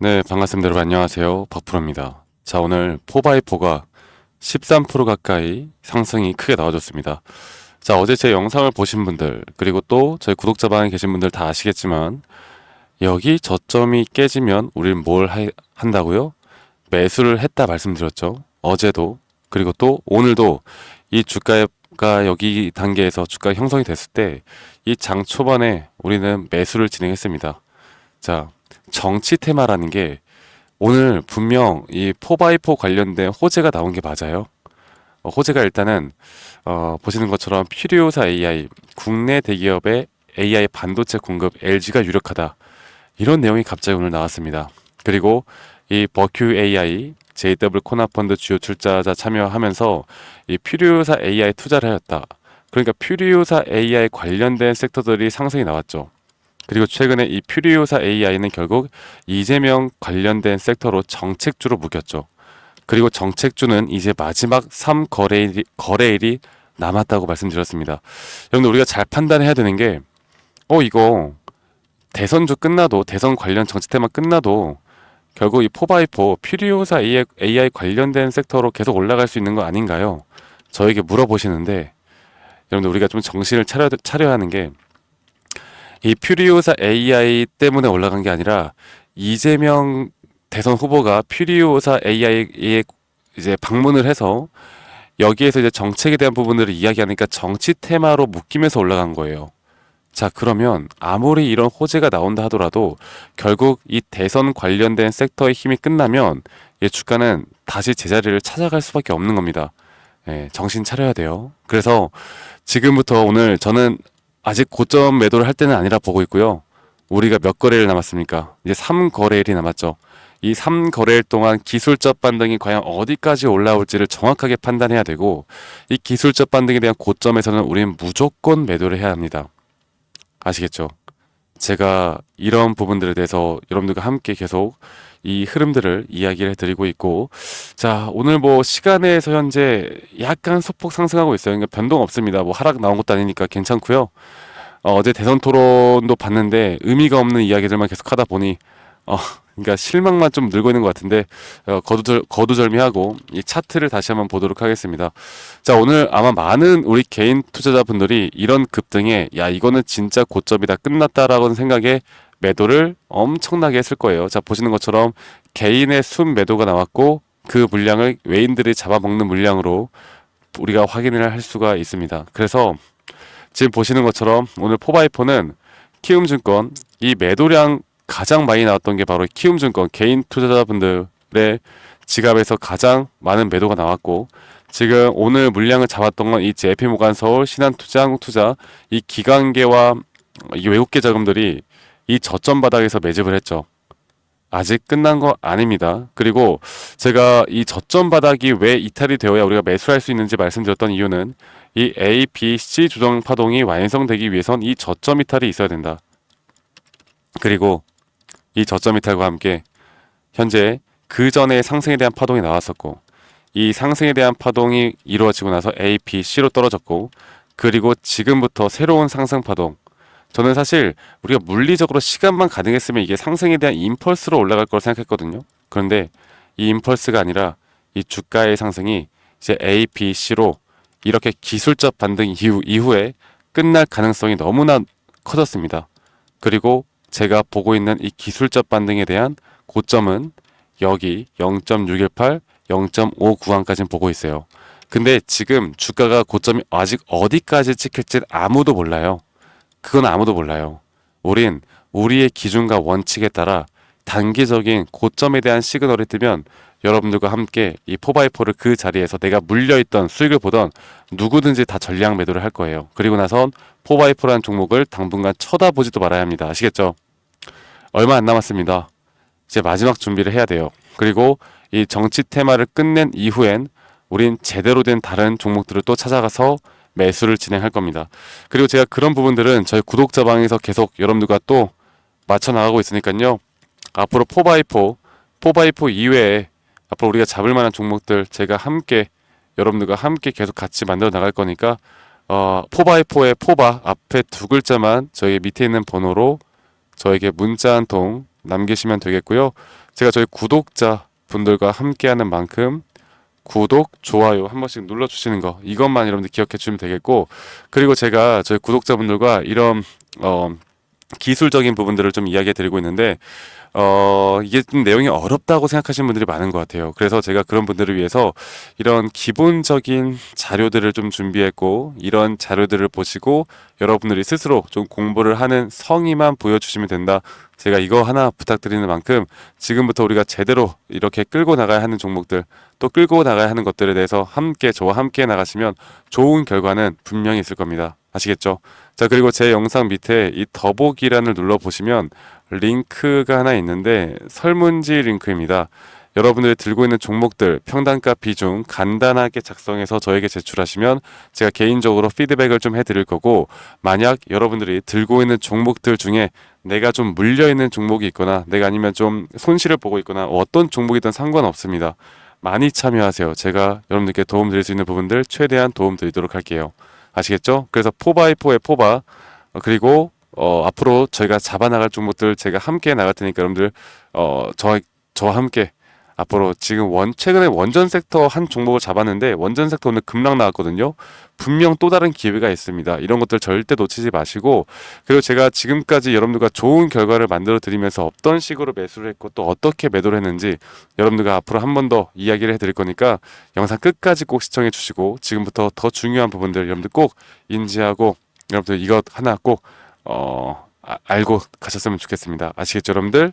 네, 반갑습니다. 여러분 안녕하세요. 박프로입니다. 자, 오늘 4x4가 13% 가까이 상승이 크게 나와줬습니다. 자, 어제 제 영상을 보신 분들, 그리고 또 저희 구독자 방에 계신 분들 다 아시겠지만, 여기 저점이 깨지면 우리는 뭘 하- 한다고요? 매수를 했다 말씀드렸죠. 어제도, 그리고 또 오늘도 이 주가가 여기 단계에서 주가 형성이 됐을 때, 이 장 초반에 우리는 매수를 진행했습니다. 자, 정치 테마라는 게 오늘 분명 이 4x4 관련된 호재가 나온 게 맞아요. 어, 호재가 일단은 어, 보시는 것처럼 퓨리오사 AI 국내 대기업의 AI 반도체 공급 LG가 유력하다. 이런 내용이 갑자기 오늘 나왔습니다. 그리고 이 버큐 AI JW 코나펀드 주요 출자자 참여하면서 이 퓨리오사 AI 투자를 하였다. 그러니까 퓨리오사 AI 관련된 섹터들이 상승이 나왔죠. 그리고 최근에 이 퓨리오사 AI는 결국 이재명 관련된 섹터로 정책주로 묶였죠. 그리고 정책주는 이제 마지막 3거래일이 거래일이 남았다고 말씀드렸습니다. 여러분들 우리가 잘 판단해야 되는 게, 어, 이거 대선주 끝나도, 대선 관련 정치 테마 끝나도 결국 이 4x4 퓨리오사 AI, AI 관련된 섹터로 계속 올라갈 수 있는 거 아닌가요? 저에게 물어보시는데, 여러분들 우리가 좀 정신을 차려, 차려야 하는 게, 이 퓨리오사 AI 때문에 올라간 게 아니라 이재명 대선 후보가 퓨리오사 AI에 이제 방문을 해서 여기에서 이제 정책에 대한 부분들을 이야기하니까 정치 테마로 묶이면서 올라간 거예요. 자, 그러면 아무리 이런 호재가 나온다 하더라도 결국 이 대선 관련된 섹터의 힘이 끝나면 이 주가는 다시 제자리를 찾아갈 수밖에 없는 겁니다. 예, 정신 차려야 돼요. 그래서 지금부터 오늘 저는 아직 고점 매도를 할 때는 아니라 보고 있고요. 우리가 몇 거래일 남았습니까? 이제 3거래일이 남았죠. 이 3거래일 동안 기술적 반등이 과연 어디까지 올라올지를 정확하게 판단해야 되고 이 기술적 반등에 대한 고점에서는 우리는 무조건 매도를 해야 합니다. 아시겠죠? 제가 이런 부분들에 대해서 여러분들과 함께 계속 이 흐름들을 이야기를 해드리고 있고 자 오늘 뭐 시간에서 현재 약간 소폭 상승하고 있어요. 그러니까 변동 없습니다. 뭐 하락 나온 것도 아니니까 괜찮고요. 어, 어제 대선 토론도 봤는데 의미가 없는 이야기들만 계속 하다 보니 어, 그러니까 실망만 좀 늘고 있는 것 같은데 어, 거두절, 거두절미하고 이 차트를 다시 한번 보도록 하겠습니다. 자 오늘 아마 많은 우리 개인 투자자분들이 이런 급등에 야 이거는 진짜 고점이다 끝났다라고 생각에 매도를 엄청나게 했을 거예요. 자 보시는 것처럼 개인의 순 매도가 나왔고 그 물량을 외인들이 잡아먹는 물량으로 우리가 확인을 할 수가 있습니다. 그래서 지금 보시는 것처럼 오늘 포바이포는 키움증권 이 매도량 가장 많이 나왔던 게 바로 키움증권 개인 투자자분들의 지갑에서 가장 많은 매도가 나왔고 지금 오늘 물량을 잡았던 건 이 JP모간 서울 신한투자 한국투자 이 기관계와 이 외국계 자금들이 이 저점 바닥에서 매집을 했죠. 아직 끝난 거 아닙니다. 그리고 제가 이 저점 바닥이 왜 이탈이 되어야 우리가 매수할 수 있는지 말씀드렸던 이유는 이 A, B, C 조정 파동이 완성되기 위해선 이 저점 이탈이 있어야 된다. 그리고 이 저점 이탈과 함께 현재 그 전에 상승에 대한 파동이 나왔었고 이 상승에 대한 파동이 이루어지고 나서 A, B, C로 떨어졌고 그리고 지금부터 새로운 상승 파동 저는 사실 우리가 물리적으로 시간만 가능했으면 이게 상승에 대한 임펄스로 올라갈 걸 생각했거든요. 그런데 이 임펄스가 아니라 이 주가의 상승이 이제 A, B, C로 이렇게 기술적 반등 이후, 이후에 끝날 가능성이 너무나 커졌습니다. 그리고 제가 보고 있는 이 기술적 반등에 대한 고점은 여기 0.618, 0.5 구간까지는 보고 있어요. 근데 지금 주가가 고점이 아직 어디까지 찍힐지 아무도 몰라요. 그건 아무도 몰라요. 우린 우리의 기준과 원칙에 따라 단기적인 고점에 대한 시그널이 뜨면 여러분들과 함께 이 포바이포를 그 자리에서 내가 물려있던 수익을 보던 누구든지 다 전량 매도를 할 거예요. 그리고 나선 포바이포라는 종목을 당분간 쳐다보지도 말아야 합니다. 아시겠죠? 얼마 안 남았습니다. 이제 마지막 준비를 해야 돼요. 그리고 이 정치 테마를 끝낸 이후엔 우린 제대로 된 다른 종목들을 또 찾아가서 매수를 진행할 겁니다. 그리고 제가 그런 부분들은 저희 구독자 방에서 계속 여러분들과 또 맞춰 나가고 있으니까요. 앞으로 4x4, 4x4 이외에 앞으로 우리가 잡을 만한 종목들 제가 함께 여러분들과 함께 계속 같이 만들어 나갈 거니까 어, 4x4의 포바 앞에 두 글자만 저희 밑에 있는 번호로 저에게 문자 한 통 남기시면 되겠고요. 제가 저희 구독자 분들과 함께하는 만큼 구독, 좋아요 한 번씩 눌러주시는 거 이것만 여러분들 기억해 주시면 되겠고 그리고 제가 저희 구독자분들과 이런 어, 기술적인 부분들을 좀 이야기해 드리고 있는데 어, 이게 좀 내용이 어렵다고 생각하시는 분들이 많은 것 같아요. 그래서 제가 그런 분들을 위해서 이런 기본적인 자료들을 좀 준비했고, 이런 자료들을 보시고 여러분들이 스스로 좀 공부를 하는 성의만 보여주시면 된다. 제가 이거 하나 부탁드리는 만큼 지금부터 우리가 제대로 이렇게 끌고 나가야 하는 종목들, 또 끌고 나가야 하는 것들에 대해서 함께 저와 함께 나가시면 좋은 결과는 분명히 있을 겁니다. 아시겠죠? 자, 그리고 제 영상 밑에 이 더보기란을 눌러 보시면 링크가 하나 있는데 설문지 링크입니다. 여러분들이 들고 있는 종목들 평단가 비중 간단하게 작성해서 저에게 제출하시면 제가 개인적으로 피드백을 좀 해드릴 거고 만약 여러분들이 들고 있는 종목들 중에 내가 좀 물려 있는 종목이 있거나 내가 아니면 좀 손실을 보고 있거나 어떤 종목이든 상관없습니다. 많이 참여하세요. 제가 여러분들께 도움 드릴 수 있는 부분들 최대한 도움 드리도록 할게요. 아시겠죠? 그래서 포바이포의 포바 어, 그리고 어, 앞으로 저희가 잡아나갈 종목들 제가 함께 나갈 테니까 여러분들 어, 저, 저와 함께 앞으로 지금 원 최근에 원전 섹터 한 종목을 잡았는데 원전 섹터 오늘 급락 나왔거든요. 분명 또 다른 기회가 있습니다. 이런 것들 절대 놓치지 마시고 그리고 제가 지금까지 여러분들과 좋은 결과를 만들어 드리면서 어떤 식으로 매수를 했고 또 어떻게 매도를 했는지 여러분들과 앞으로 한 번 더 이야기를 해 드릴 거니까 영상 끝까지 꼭 시청해 주시고 지금부터 더 중요한 부분들 여러분들 꼭 인지하고 여러분들 이것 하나 꼭 어, 아- 알고 가셨으면 좋겠습니다. 아시겠죠, 여러분들?